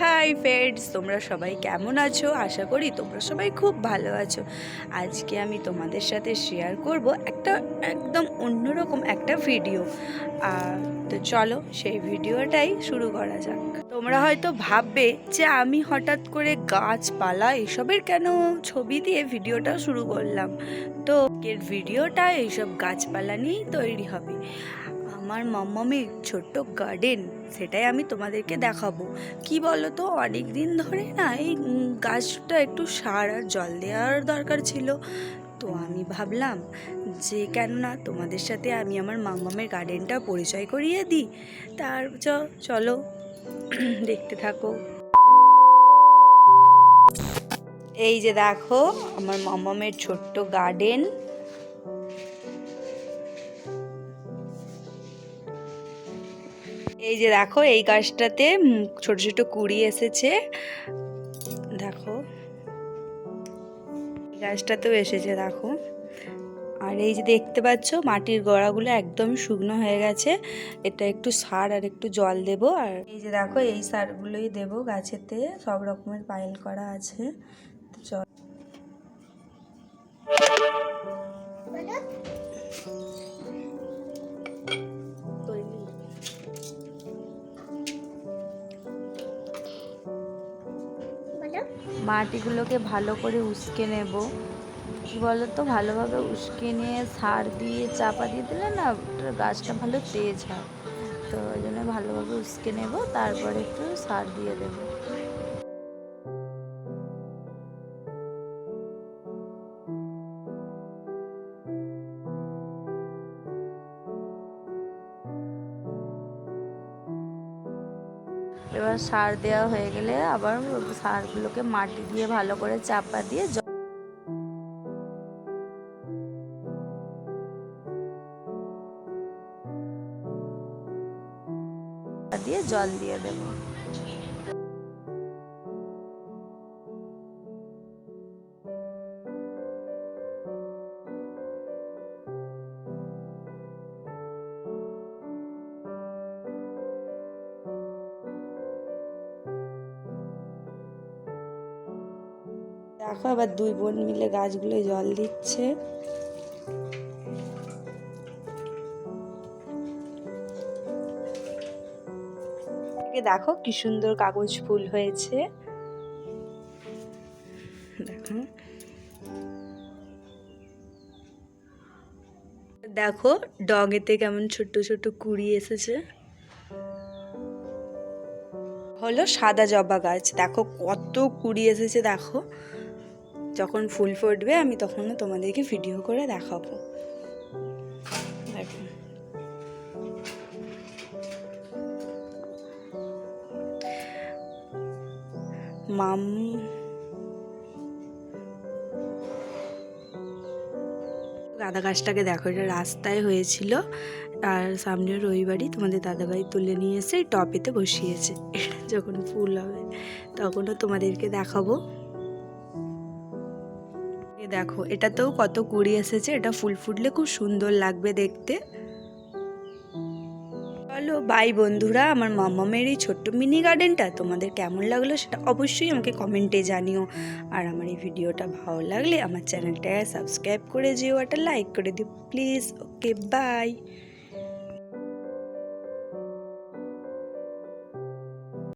Hi friends, তোমরা সবাই কেমন আছো? আশা করি তোমরা সবাই খুব ভালো আছো। আজকে আমি তোমাদের সাথে শেয়ার করব একটা একদম অন্যরকম একটা ভিডিও আর তো চলো সেই ভিডিওটাই শুরু করা যাক। তোমরা হয়তো ভাববে যে আমি হঠাৎ করে গাছপালা এসবের কেন ছবি দিয়ে ভিডিওটা শুরু করলাম? তো ভিডিওটা এইসব গাছপালা নিয়েই তৈরি হবে। আমার মাম্মামের ছোট্ট গার্ডেন সেটাই আমি তোমাদেরকে দেখাবো। কি বলো তো অনেক দিন ধরে না এই গাছটা একটু সার আর জল দেওয়ার দরকার ছিল। তো আমি ভাবলাম যে কেননা তোমাদের সাথে আমি আমার মাম্মামের গার্ডেনটা পরিচয় করিয়ে দিই। তার চলো, দেখতে থাকো। এই যে দেখো, আমার মাম্মামের ছোট্ট গার্ডেন এই যে দেখো, এই গাছটাতে ছোট ছোট কুড়ি এসেছে। দেখো গাছটাতেও এসেছে, দেখো। আর এই যে দেখতে পাচ্ছ, মাটির গোড়াগুলো একদম শুকনো হয়ে গেছে। এটা একটু সার আর একটু জল দেব। আর এই যে দেখো, এই সারগুলোই দেব গাছেতে, সব রকমের পাইল করা আছে। তো মাটিগুলোকে ভালো করে উস্কে নেব। কি বলো তো ভালোভাবে উস্কে নিয়ে সার দিয়ে চাপা দিয়ে দিলে না গাছটা ভালো তেজ হয়। তো ওই জন্য ভালোভাবে উস্কে নেব, তারপরে একটু সার দিয়ে দেবো। এবার সার দেওয়া হয়ে গেলে আবার সারগুলোকে মাটি দিয়ে ভালো করে চাপা দিয়ে দিয়ে জল দিয়ে দেবো। দেখো আবার দুই বোন মিলে গাছগুলোয় জল দিচ্ছে। দেখো কি সুন্দর কাগজ ফুল হয়েছে। দেখো। দেখো, ডগেতে কেমন ছোট্ট ছোট্ট কুড়ি এসেছে। হলো সাদা জবা গাছ। দেখো কত কুড়ি এসেছে, দেখো। যখন ফুল ফুটবে আমি তখনও তোমাদেরকে ভিডিও করে দেখাবো। দেখো। মাম গাঁদা গাছটাকে দেখো এটা রাস্তায় হয়েছিল। আর সামনে রবিবারই তোমাদের দাদাভাই তুলে নিয়ে এসে টপেতে বসিয়েছে। এটা যখন ফুল হবে তখনও তোমাদেরকে দেখাবো। দেখো, এটাতেও কত কুড়ি এসেছে, এটা ফুল ফুটলে খুব সুন্দর লাগবে দেখতে। চলো বাই বন্ধুরা, আমার মামামের এই ছোট্ট মিনি গার্ডেনটা তোমাদের কেমন লাগল সেটা অবশ্যই আমাকে কমেন্টে জানিও। আর আমার এই ভিডিওটা ভালো লাগলে আমার চ্যানেলটাকে সাবস্ক্রাইব করে যেও, একটা লাইক করে দিও প্লিজ ওকে বাই